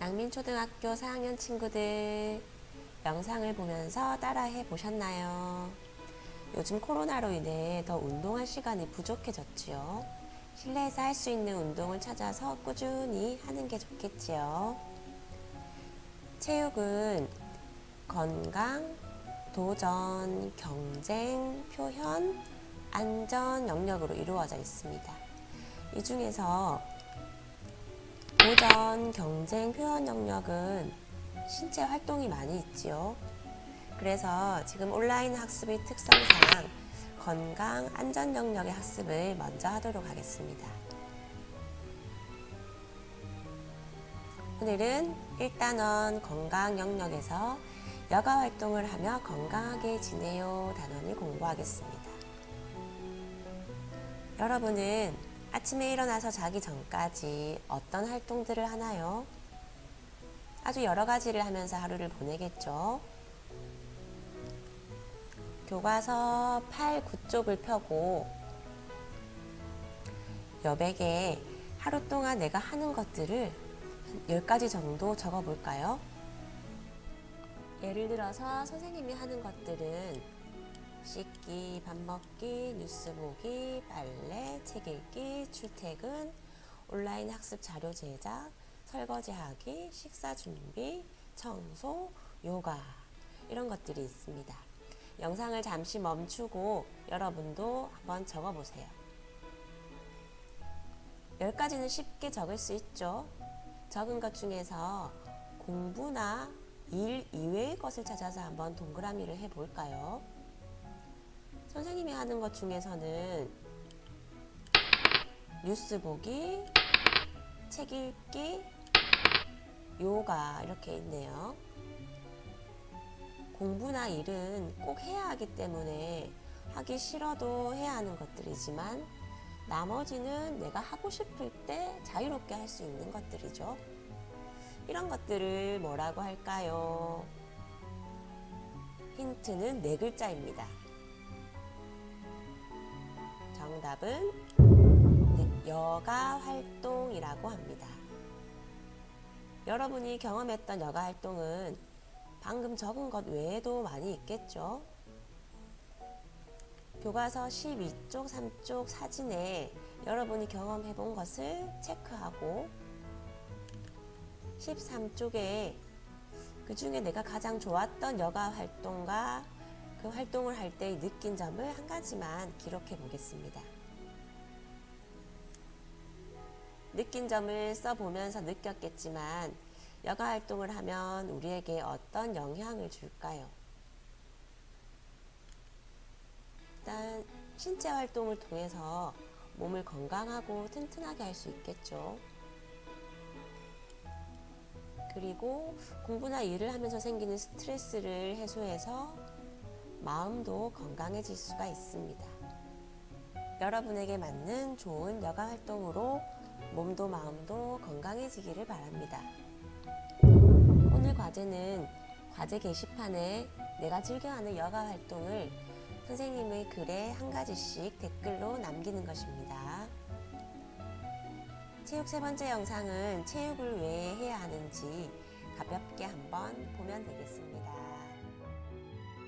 양민초등학교 4학년 친구들 영상을 보면서 따라해 보셨나요? 요즘 코로나로 인해 더 운동할 시간이 부족해졌지요. 실내에서 할 수 있는 운동을 찾아서 꾸준히 하는 게 좋겠지요. 체육은 건강, 도전, 경쟁, 표현, 안전 영역으로 이루어져 있습니다. 이 중에서 도전, 경쟁, 표현 영역은 신체 활동이 많이 있지요. 그래서 지금 온라인 학습의 특성상 건강, 안전 영역의 학습을 먼저 하도록 하겠습니다. 오늘은 1단원 건강 영역에서 여가 활동을 하며 건강하게 지내요 단원을 공부하겠습니다. 여러분은 아침에 일어나서 자기 전까지 어떤 활동들을 하나요? 아주 여러 가지를 하면서 하루를 보내겠죠. 교과서 8, 9쪽을 펴고 여백에 하루 동안 내가 하는 것들을 한 10가지 정도 적어 볼까요? 예를 들어서 선생님이 하는 것들은 씻기, 밥 먹기, 뉴스 보기, 빨래, 책 읽기, 출퇴근, 온라인 학습 자료 제작, 설거지 하기, 식사 준비, 청소, 요가 이런 것들이 있습니다. 영상을 잠시 멈추고 여러분도 한번 적어 보세요. 10가지는 쉽게 적을 수 있죠. 적은 것 중에서 공부나 일 이외의 것을 찾아서 한번 동그라미를 해 볼까요? 선생님이 하는 것 중에서는 뉴스 보기, 책 읽기, 요가 이렇게 있네요. 공부나 일은 꼭 해야 하기 때문에 하기 싫어도 해야 하는 것들이지만 나머지는 내가 하고 싶을 때 자유롭게 할 수 있는 것들이죠. 이런 것들을 뭐라고 할까요? 힌트는 네 글자입니다. 정답은 네, 여가 활동이라고 합니다. 여러분이 경험했던 여가 활동은 방금 적은 것 외에도 많이 있겠죠? 교과서 12쪽, 3쪽 사진에 여러분이 경험해 본 것을 체크하고 13쪽에 그 중에 내가 가장 좋았던 여가 활동과 그 활동을 할 때 느낀 점을 한 가지만 기록해 보겠습니다. 느낀 점을 써보면서 느꼈겠지만 여가 활동을 하면 우리에게 어떤 영향을 줄까요? 일단 신체 활동을 통해서 몸을 건강하고 튼튼하게 할 수 있겠죠. 그리고 공부나 일을 하면서 생기는 스트레스를 해소해서 마음도 건강해질 수가 있습니다. 여러분에게 맞는 좋은 여가 활동으로 몸도 마음도 건강해지기를 바랍니다. 오늘 과제는 과제 게시판에 내가 즐겨하는 여가 활동을 선생님의 글에 한 가지씩 댓글로 남기는 것입니다. 체육 세 번째 영상은 체육을 왜 해야 하는지 가볍게 한번 보면 되겠습니다.